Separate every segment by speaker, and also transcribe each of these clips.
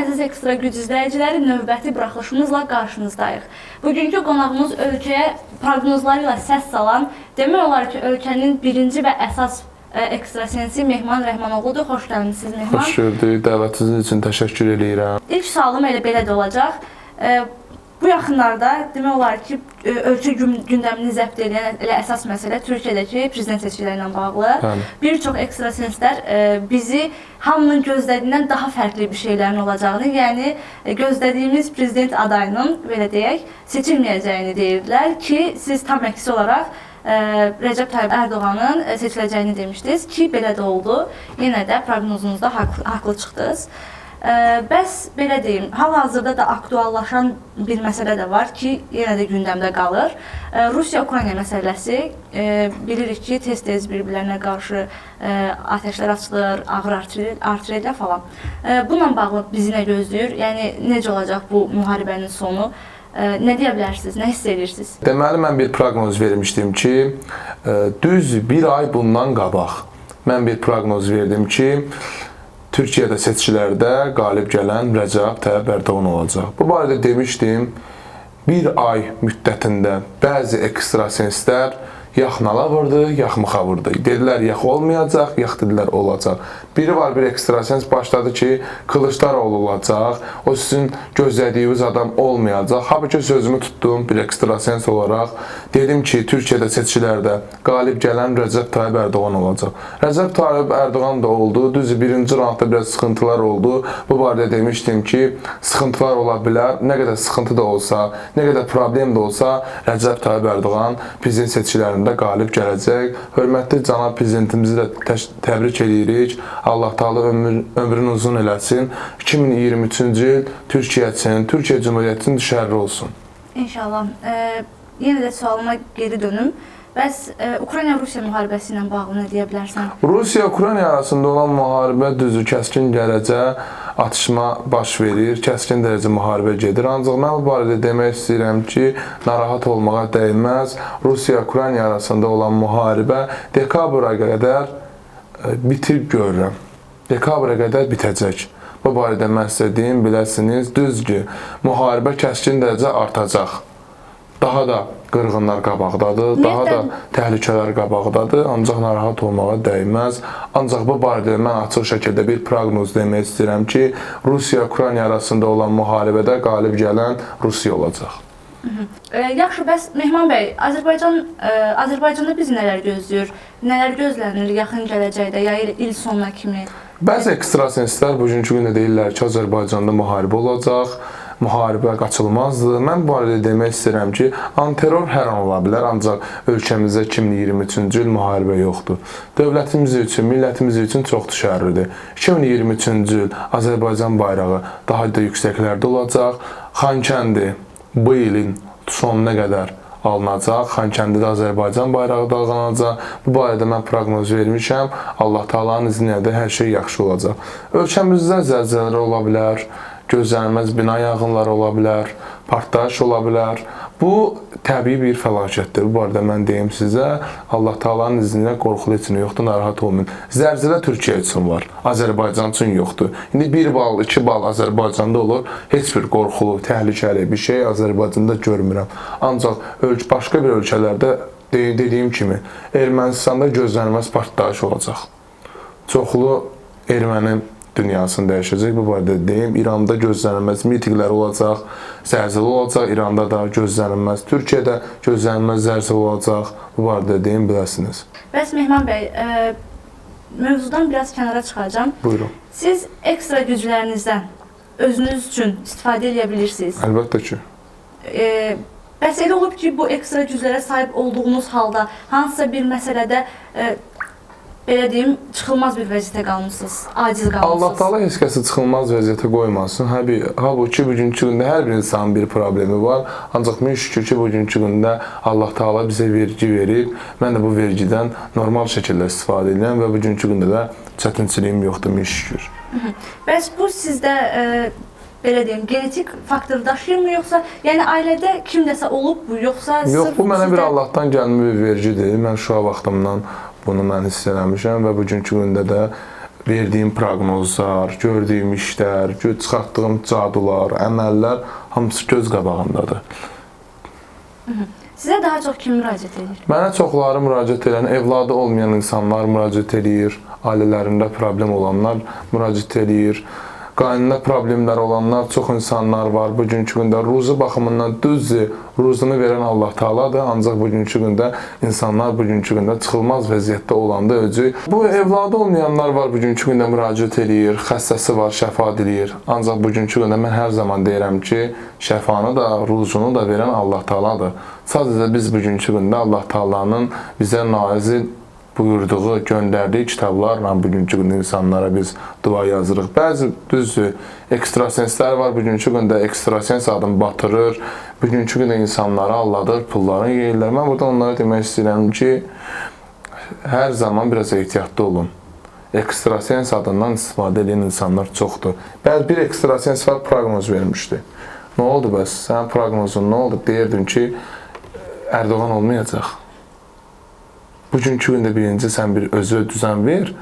Speaker 1: əziz ekstra güc izləyiciləri, növbəti buraxılışımızla qarşınızdayıq. Bugünkü qonağımız ölkəyə proqnozları ilə səs salan, demək olar ki, ölkənin birinci və əsas ə, ekstrasensi Mehman Rəhmanoğludur. Xoş gəlmisiniz Mehman.
Speaker 2: Xoş gördük. Dəvətiniz üçün təşəkkür edirəm.
Speaker 1: İlk sualım elə belə də olacaq. Bu yaxınlarda demək olar ki, ə, ölkə gün- gündəmini zəbt edən elə əsas məsələ Türkiyədəki prezident seçkiləri ilə bağlı.
Speaker 2: Bəli.
Speaker 1: Bir çox ekstrasenslər ə, bizi hamının gözlədiyindən daha fərqli bir şeylərin olacağını, yəni ə, gözlədiyimiz prezident adayının belə deyək, seçilməyəcəyini deyirdilər ki, siz tam əksi olaraq Rəcəb Tayyib Ərdoğanın seçiləcəyini demişdiniz ki, belə də oldu. Yenə də proqnozunuzda haqlı, haqlı çıxdınız. Ə, Bəs belə deyim, hal-hazırda da aktuallaşan bir məsələ də var ki, yenə də gündəmdə qalır. Ə, Rusiya-Ukrayna məsələsi ə, bilirik ki, tez-tez bir-birlərinə qarşı ə, atəşlər açılır, ağır artilleriya falan. Ə, Bununla bağlı bizi nə gözləyir? Yəni necə olacaq bu müharibənin sonu? Nə deyə bilərsiniz? Nə hiss edirsiniz?
Speaker 2: Deməli mən bir proqnoz vermişdim ki, e, düz bir ay bundan qabaq mən bir proqnoz verdim ki, Türkiyədə seçkilərdə qalib gələn Rəcəb Tayyib Ərdoğan olacaq. Bu barədə demişdim. Bir ay müddətində bəzi ekstrasenslər yax nala vurdu, yax mıxa vurdu. Dedilər yax olmayacaq, yax dedilər olacaq. Biri var bir ekstrasens başladı ki, Kılıçdaroğlu olacaq. O sizin gözlədiyiniz adam olmayacaq. Halbuki sözümü tutdum bir ekstrasens olaraq. Dedim ki, Türkiyədə seçkilərdə qalib gələn Rəcəb Tayyib Ərdoğan olacaq. Rəcəb Tayyib Ərdoğan da oldu. Düzdür, birinci raundda biraz sıxıntılar oldu. Bu barədə demişdim ki, sıxıntılar ola bilər. Nə qədər sıxıntı da olsa, nə qədər problem də olsa, Rəcəb Tayyib Ərdoğan prezident seçkilərində qalib gələcək. Hörmətli cənab prezidentimizi də təbrik edirik. Allah Taala ömür, ömrünü uzun eləsin. 2023-cü il Türkiyə üçün, Türkiyə Cümhuriyyətinin şərri olsun.
Speaker 1: İnşallah. Ə, Yenə də sualıma geri dönüm. Bəs ə, Ukrayna-Rusiya müharibəsi ilə bağlı nə deyə bilərsən?
Speaker 2: Rusiya-Ukrayna arasında olan müharibə düzü kəskin dərəcə atışma baş verir, kəskin dərəcə müharibə gedir. Ancaq mən bu barədə demək istəyirəm ki, narahat olmağa dəyməz. Rusiya-Ukrayna arasında olan müharibə dekabra qədər e, bitirib görürəm. Dekabra qədər bitəcək. Bu barədə mən sizə deyim, biləsiniz, düzdür, müharibə kəskin dərəcə artacaq. Daha da qırğınlar qabaqdadır, daha da təhlükələr qabaqdadır, ancaq narahat olmağa dəyməz. Ancaq bu barədə mən açıq şəkildə bir proqnoz demək istəyirəm ki, Rusiya-Ukrayna arasında olan müharibədə qalib gələn Rusiya olacaq.
Speaker 1: Ə, yaxşı, bəs Mehman bəy, Azərbaycan ə, Azərbaycanda bizi nələr gözləyir? Nələr gözlənir yaxın gələcəkdə ya il, il sonuna kimi?
Speaker 2: Bəzi ekstrasenslər bugünkü gündə deyirlər ki, Azərbaycanda müharibə olacaq, müharibə qaçılmazdır. Mən bu barədə demək istəyirəm ki, antiterror hər an ola bilər, ancaq ölkəmizdə 2023-cü il müharibə yoxdur. Dövlətimiz üçün, millətimiz üçün çox düşərlidir. 2023-cü il Azərbaycan bayrağı daha da yüksəklərdə olacaq. Xankəndi bu ilin sonuna qədər alınacaq. Xankəndidə Azərbaycan bayrağı dalğalanacaq. Bu barədə mən proqnoz vermişəm. Allah Taala'nın izni ilə hər şey yaxşı olacaq. Ölkəmizdə zəlzələlər ola bilər, gözlənilməz bina yanğınları ola bilər, partlayış ola bilər. Bu təbii bir fəlakətdir. Bu barədə mən deyim sizə, Allah Taala'nın izni ilə qorxulu üçün yoxdur, narahat olmayın. Zəlzələ Türkiyə üçün var, Azərbaycan üçün yoxdur. İndi 1 bal, 2 bal Azərbaycanda olur. Heç bir qorxulu, təhlükəli bir şey Azərbaycanda görmürəm. Ancaq ölk başqa bir ölkələrdə de- dediyim kimi Ermənistanda gözlənilməz partlayış olacaq. Çoxlu erməni dünyasını dəyişəcək. Bu barədə deyim, İranda gözlənilməz mitinqlər olacaq, zəlzələ olacaq, İranda da gözlənilməz, Türkiyədə gözlənilməz zəlzələ olacaq. Bu barədə deyim biləsiniz.
Speaker 1: Bəs Mehman bəy, ə, mövzudan biraz kənara çıxacağam.
Speaker 2: Buyurun.
Speaker 1: Siz ekstra güclərinizdən özünüz üçün istifadə edə bilirsiniz.
Speaker 2: Əlbəttə ki.
Speaker 1: E, bəs elə olub ki, bu ekstra güclərə sahib olduğunuz halda hansısa bir məsələdə e, belə deyim, çıxılmaz bir vəziyyətə qalmısınız, aciz qalmısınız.
Speaker 2: Allah Taala heç kəsi çıxılmaz vəziyyətə qoymasın. Həbi, halbuki bugünkü gündə hər bir insanın bir problemi var. Ancaq min şükür ki, bugünkü gündə Allah Taala bizə vergi verib. Mən də bu vergidən normal şəkildə istifadə edirəm və bugünkü gündə də çətinçiliyim yoxdur, min şükür.
Speaker 1: Bəs bu sizdə e, belə deyim, genetik faktor daşıyırmı yoxsa, yəni ailədə kimdəsə olub bu, yoxsa
Speaker 2: Yox, bu mənə bir Allahdan gəlmə bir vergidir. Mən uşaq vaxtımdan bunu mən hiss eləmişəm və bugünkü gündə də verdiyim proqnozlar, gördüyüm işlər, çıxartdığım cadular, əməllər hamısı göz qabağındadır.
Speaker 1: Sizə daha çox kim müraciət edir?
Speaker 2: Mənə çoxları müraciət edən, evladı olmayan insanlar müraciət edir, ailələrində problem olanlar müraciət edir. Qaynında problemlər olanlar çox insanlar var. Bugünkü gündə ruzu baxımından düzdür, ruzunu verən Allah Taaladır, ancaq bugünkü gündə insanlar bugünkü gündə çıxılmaz vəziyyətdə olanda özü bu evladı olmayanlar var bugünkü gündə müraciət edir, xəstəsi var, şəfa diləyir. Ancaq bugünkü gündə mən hər zaman deyirəm ki, şəfanı da, ruzunu da verən Allah Taaladır. Sadəcə biz bugünkü gündə Allah Taala'nın bizə naizil buyurduğu, göndərdiyi kitablarla bugünkü gündə insanlara biz dua yazırıq. Bəzi düzdür, ekstrasenslər var bugünkü gündə ekstrasens adını batırır. Bugünkü gündə insanları alladır, pullarını yeyirlər. Mən burada onlara demək istəyirəm ki, hər zaman biraz ehtiyatlı olun. Ekstrasens adından istifadə edən insanlar çoxdur. Bəzi bir ekstrasens var, proqnoz vermişdi. Nə oldu bəs? Sənin proqnozun nə oldu? Deyirdin ki, Erdoğan olmayacaq. Bugünkü gündə birinci sən bir özü düzən ver,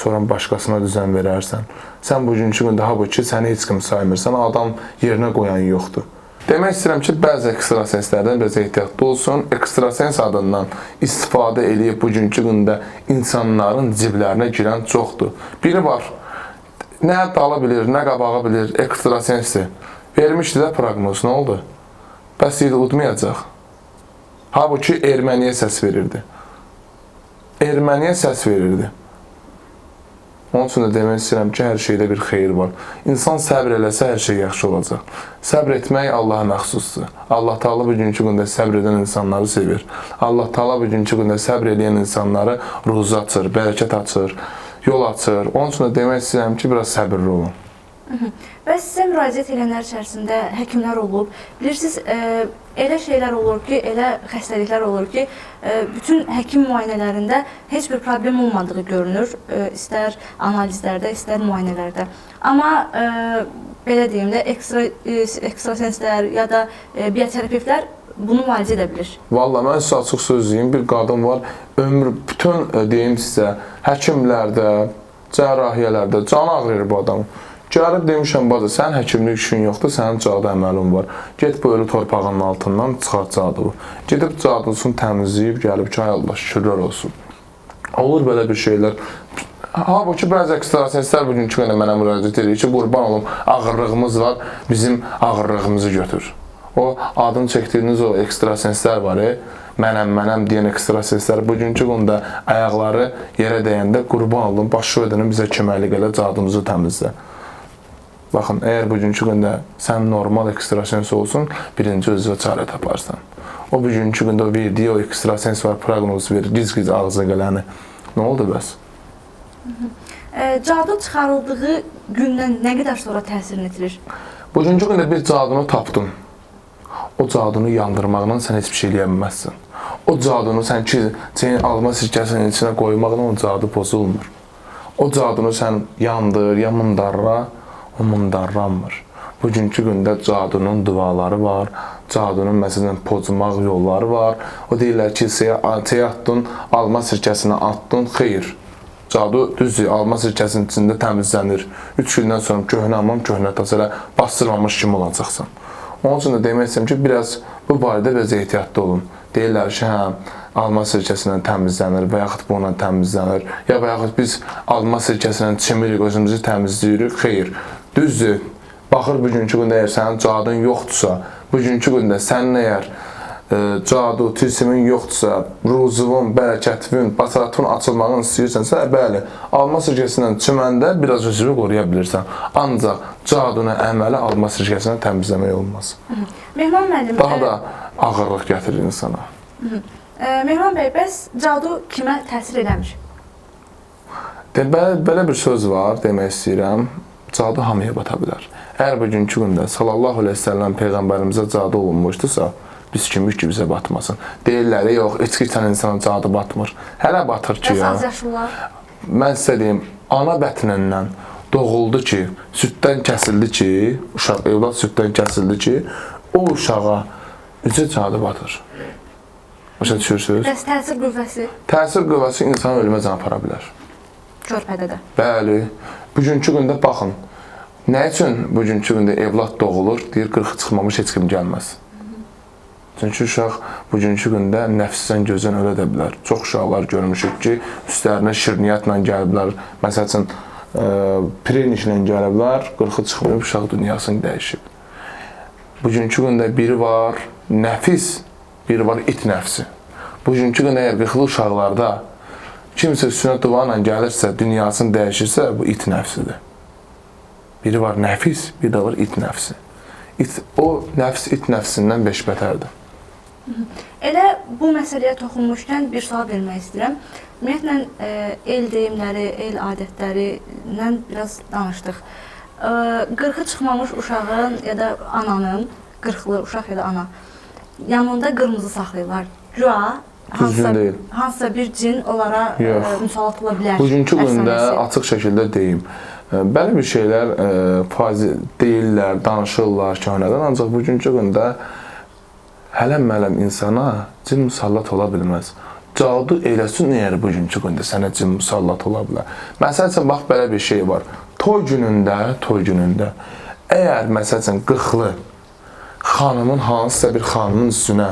Speaker 2: sonra başqasına düzən verərsən. Sən bugünkü gündə ha bu ki, səni heç kim saymırsan, adam yerinə qoyan yoxdur. Demək istəyirəm ki, bəzi ekstrasenslərdən biraz ehtiyatlı olsun. Ekstrasens adından istifadə eləyib bugünkü gündə insanların ciblərinə girən çoxdur. Biri var, nə dala bilir, nə qabağa bilir, ekstrasensdir. Vermişdi də proqnoz, nə oldu? Bəs idi udmayacaq. Halbuki Erməniyə səs verirdi. Erməniyə səs verirdi. Onun üçün də demək istəyirəm ki, hər şeydə bir xeyir var. İnsan səbr eləsə hər şey yaxşı olacaq. Səbr etmək Allaha məxsusdur. Allah Taala bugünkü gündə səbr edən insanları sevir. Allah Taala bugünkü gündə səbr edən insanları ruzu açır, bərəkət açır, yol açır. Onun üçün də demək istəyirəm ki, biraz səbirli olun.
Speaker 1: Və sizə müraciət edənlər içərisində həkimlər olub. Bilirsiniz, e, elə şeylər olur ki, elə xəstəliklər olur ki, e, bütün həkim müayinələrində heç bir problem olmadığı görünür, e, istər analizlərdə, istər müayinələrdə. Amma e, belə deyim də, ekstra e, ekstrasenslər ya da e, bioterapevtlər bunu müalicə edə bilir.
Speaker 2: Valla mən sizə açıq söz deyim, bir qadın var, ömrü bütün e, deyim sizə, həkimlərdə, cərrahiyyələrdə can ağrıyır bu adam. Gəlib demişəm bacı, sən həkimlik işin yoxdur, sənin cadı əməlin var. Get bu ölü torpağın altından çıxart cadı. Gedib cadısını təmizləyib gəlib ki, ay Allah şükürlər olsun. Olur belə bir şeylər. Halbuki bəzi ekstrasenslər bugünkü gündə mənə müraciət edir ki, qurban olum, ağırlığımız var, bizim ağırlığımızı götür. O adını çəkdiyiniz o ekstrasenslər var, e, mənəm, mənəm deyən ekstrasenslər bugünkü gündə ayaqları yerə dəyəndə qurban olum, başı ödənə bizə köməklik elə, cadımızı təmizlə. Baxın, əgər bugünkü gündə sən normal ekstrasens olsun, birinci özünə çarə taparsan. O bugünkü gündə o verdiyi o ekstrasens var, proqnoz verir, giz-giz ağzına gələni. Nə oldu bəs?
Speaker 1: E, cadu çıxarıldığı gündən nə qədər sonra təsirini itirir?
Speaker 2: Bugünkü gündə bir cadunu tapdın. O cadunu yandırmaqla sən heç bir şey eləyə bilməzsən. O cadunu sən ki, senin alma sirkəsinin içinə qoymaqla o cadu pozulmur. O cadunu sən yandır, ya mundarra, o mundarlanmır. Bugünkü gündə cadunun duaları var, cadunun məsələn pozmaq yolları var. O deyirlər ki, çiyə atdın, alma sirkəsinə atdın, xeyr. Cadu düzdür, alma sirkəsinin içində təmizlənir. 3 gündən sonra köhnə hamam, köhnə tas elə bastırmamış kimi olacaqsan. Onun üçün də demək istəyirəm ki, biraz bu barədə biraz ehtiyatlı olun. Deyirlər ki, hə, alma sirkəsilə təmizlənir və yaxud bununla təmizlənir. Ya və yaxud biz alma sirkəsilə çimirik, özümüzü təmizləyirik. Xeyr, düzdür. Baxır bugünkü gündə əgər sənin cadın yoxdursa, bugünkü gündə sənin əgər e, cadu, tilsimin yoxdursa, ruzuvun, bərəkətvin, basaratın açılmağını istəyirsənsə, bəli, alma sirkəsindən çiməndə biraz özünü qoruya bilirsən. Ancaq cadunu əməli alma sirkəsindən təmizləmək olmaz.
Speaker 1: Mehman müəllim,
Speaker 2: Daha
Speaker 1: e,
Speaker 2: da ağırlıq gətirir insana.
Speaker 1: e, Mehman bəy, bəs cadu kimə təsir eləmir?
Speaker 2: De, belə, belə bir söz var, demək istəyirəm. Cadu hamıya bata bilər. Əgər bugünkü gündə sallallahu əleyhi və səlləm peyğəmbərimizə cadu olunmuşdusa, biz kimik ki bizə batmasın. Deyirlər, yox, içki içən insana cadu batmır. Hələ batır ki ya. Mən sizə deyim, ana bətnindən doğuldu ki, süddən kəsildi ki, uşaq evlad süddən kəsildi ki, o uşağa necə cadu batır? Başa düşürsüz?
Speaker 1: Bəs təsir qüvvəsi?
Speaker 2: Təsir qüvvəsi insanı ölümə can apara bilər.
Speaker 1: körpədə də.
Speaker 2: Bəli. Bugünkü gündə baxın. Nə üçün bugünkü gündə evlad doğulur? Deyir 40 çıxmamış heç kim gəlməz. Çünki uşaq bugünkü gündə nəfsdən gözdən ölə də bilər. Çox uşaqlar görmüşük ki, üstlərinə şirniyyatla gəliblər. Məsəl üçün, e, preniklə gəliblər, 40-ı çıxmayıb uşaq dünyasını dəyişib. Bugünkü gündə biri var nəfis, biri var it nəfsi. Bugünkü gündə əgər 40-lı uşaqlarda kimsə üstünə duvarla gəlirsə, dünyasını dəyişirsə, bu it nəfsidir. Biri var nəfis, bir də var it nəfsi. İt, o nəfs it nəfsindən beş bətərdir.
Speaker 1: Elə bu məsələyə toxunmuşkən bir sual vermək istəyirəm. Ümumiyyətlə e, el deyimləri, el adətlərindən biraz danışdıq. E, 40-ı çıxmamış uşağın ya da ananın, 40-lı uşaq ya da ana yanında qırmızı saxlayırlar. Güya hansısa,
Speaker 2: deyil.
Speaker 1: hansısa bir cin onlara e,
Speaker 2: Yox.
Speaker 1: müsallat ola bilər.
Speaker 2: Bugünkü gündə
Speaker 1: əfsanəsi.
Speaker 2: açıq şəkildə deyim. e, Belə bir şeylər e, fazi deyirlər, danışırlar köhnədən, ancaq bugünkü gündə hələm-mələm insana cin musallat ola bilməz. Cadu eləsin əgər bugünkü gündə sənə cin musallat ola bilər. Məsəl üçün bax belə bir şey var. Toy günündə, toy günündə əgər məsəl üçün 40-lı xanımın hansısa bir xanımın üstünə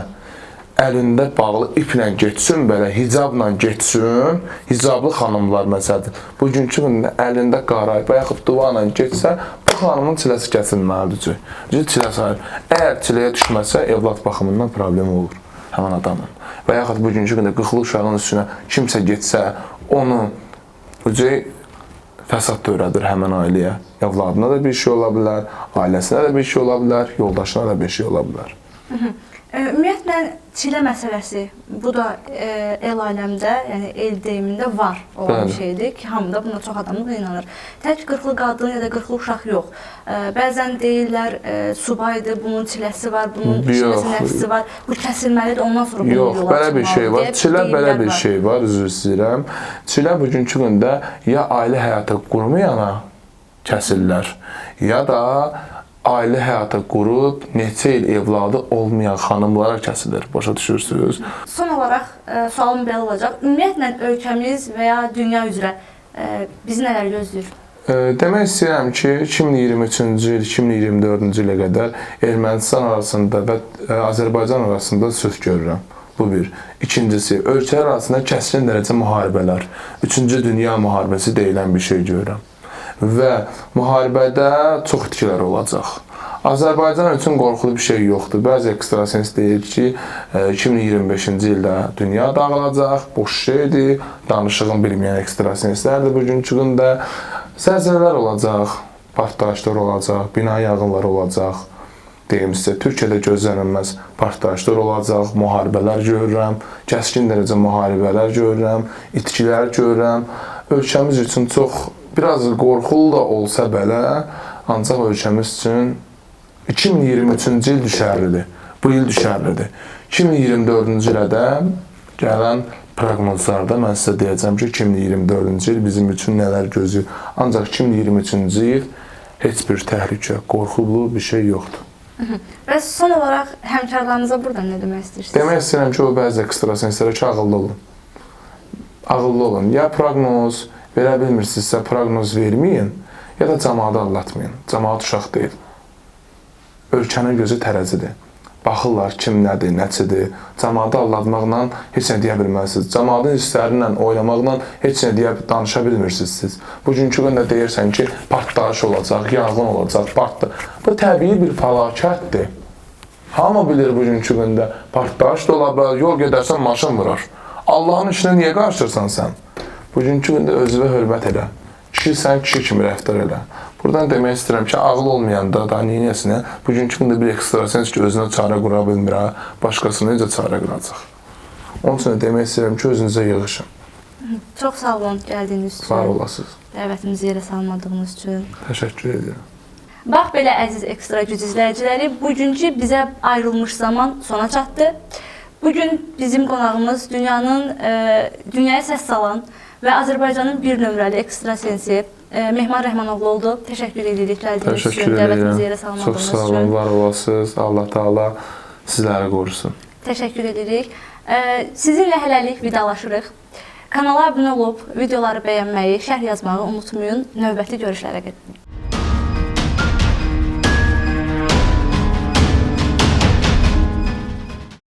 Speaker 2: əlində bağlı iplə getsin belə, hicabla getsin, hicablı xanımlar məsələn, bugünkü gündə əlində qarayıb və yaxud duvarla getsə, bu xanımın çiləsi kəsilməlidir. Cü çilə sayır. Əgər çiləyə düşməsə, evlad baxımından problem olur həmin adamın. Və yaxud bugünkü gündə 40-lı uşağın üstünə kimsə getsə, onu ucu fəsad törədir həmin ailəyə. Evladına da bir şey ola bilər, ailəsinə də bir şey ola bilər, yoldaşına da bir şey ola bilər.
Speaker 1: E, Ümumiyyətlə çilə məsələsi bu da e, el aləmdə, yəni el deyimində var olan
Speaker 2: Bəli.
Speaker 1: şeydir ki, hamı da buna çox adam da inanır. Tək 40-lı qadın ya da 40-lı uşaq yox. E, bəzən deyirlər e, subaydır, bunun çiləsi var, bunun çiləsi nəfsi var. Bu kəsilməlidir, ondan sonra bunun
Speaker 2: Yox,
Speaker 1: yola
Speaker 2: belə bir şey var. Çilə belə bir
Speaker 1: var.
Speaker 2: şey var, üzr istəyirəm. Çilə bugünkü gündə ya ailə həyatı qurmayana kəsillər, ya da ailə həyatı qurub neçə il evladı olmayan xanımlara kəsilir. Başa düşürsüz?
Speaker 1: Son olaraq e, sualım belə olacaq. Ümumiyyətlə ölkəmiz və ya dünya üzrə e, bizi nələr gözləyir?
Speaker 2: E, Demək istəyirəm ki, 2023-cü il, 2024-cü ilə qədər Ermənistan arasında və e, Azərbaycan arasında sülh görürəm. Bu bir. İkincisi, ölkələr arasında kəskin dərəcə müharibələr. Üçüncü dünya müharibəsi deyilən bir şey görürəm. Və müharibədə çox itkilər olacaq. Azərbaycan üçün qorxulu bir şey yoxdur. Bəzi ekstrasens deyir ki, e, 2025-ci ildə dünya dağılacaq, boş şeydir, danışığın bilməyən ekstrasenslərdir bugünkü gündə. Zəlzələlər olacaq, partlayışlar olacaq, bina yanğınları olacaq. Deyim sizə, Türkiyədə gözlənilməz partlayışlar olacaq, müharibələr görürəm, kəskin dərəcə müharibələr görürəm, itkilər görürəm. Ölkəmiz üçün çox biraz qorxulu da olsa belə, ancaq ölkəmiz üçün 2023-cü il düşərlidir. Bu il düşərlidir. 2024-cü ilə də gələn proqnozlarda mən sizə deyəcəm ki, 2024-cü il bizim üçün nələr gözləyir. Ancaq 2023-cü il heç bir təhlükə, qorxulu bir şey yoxdur.
Speaker 1: Və son olaraq həmkarlarınıza burada nə demək istəyirsiniz?
Speaker 2: Demək istəyirəm ki, o bəzi ekstrasenslərə ki, ağıllı olun. Ağıllı olun. Ya proqnoz verə bilmirsinizsə, proqnoz verməyin, ya da cəmaatı aldatmayın. Cəmaat uşaq deyil. Ölkənin gözü tərəzidir. Baxırlar kim nədir, nəçidir. Cəmaatı aldatmaqla heç nə deyə bilməzsiniz. Cəmaatın hissləri ilə oynamaqla heç nə deyə danışa bilmirsiniz siz. Bugünkü gündə deyirsən ki, partlayış olacaq, yanğın olacaq, partla. Bu təbii bir fəlakətdir. Hamı bilir bugünkü gündə partlayış da ola bilər, yol gedərsən maşın vurar. Allahın işinə niyə qarışırsan sən? Bugünkü gündə özünə hörmət elə. Kişi sən kişi kimi rəftar elə. Buradan demək istəyirəm ki, ağıl olmayanda da niyəsinə bugünkü gündə bir ekstrasens ki, özünə çarə qura bilmir, başqasına necə çarə quracaq? Onun üçün demək istəyirəm ki, özünüzə yığışın.
Speaker 1: Çox sağ olun gəldiyiniz üçün.
Speaker 2: Var olasınız.
Speaker 1: Dəvətimizi yerə salmadığınız üçün.
Speaker 2: Təşəkkür edirəm.
Speaker 1: Bax belə əziz ekstra güc izləyiciləri, bugünkü bizə ayrılmış zaman sona çatdı. Bu gün bizim qonağımız dünyanın e, dünyaya səs salan və Azərbaycanın bir nömrəli ekstra sensi e, Mehman Rəhmanoğlu oldu. Təşəkkür edirik gəldiyiniz üçün, dəvətimizi yerə salmadığınız
Speaker 2: Çox sağ
Speaker 1: üçün.
Speaker 2: olun, var olasınız. Allah Taala sizləri qorusun.
Speaker 1: Təşəkkür edirik. E, sizinlə hələlik vidalaşırıq. Kanala abunə olub videoları bəyənməyi, şərh yazmağı unutmayın. Növbəti görüşlərə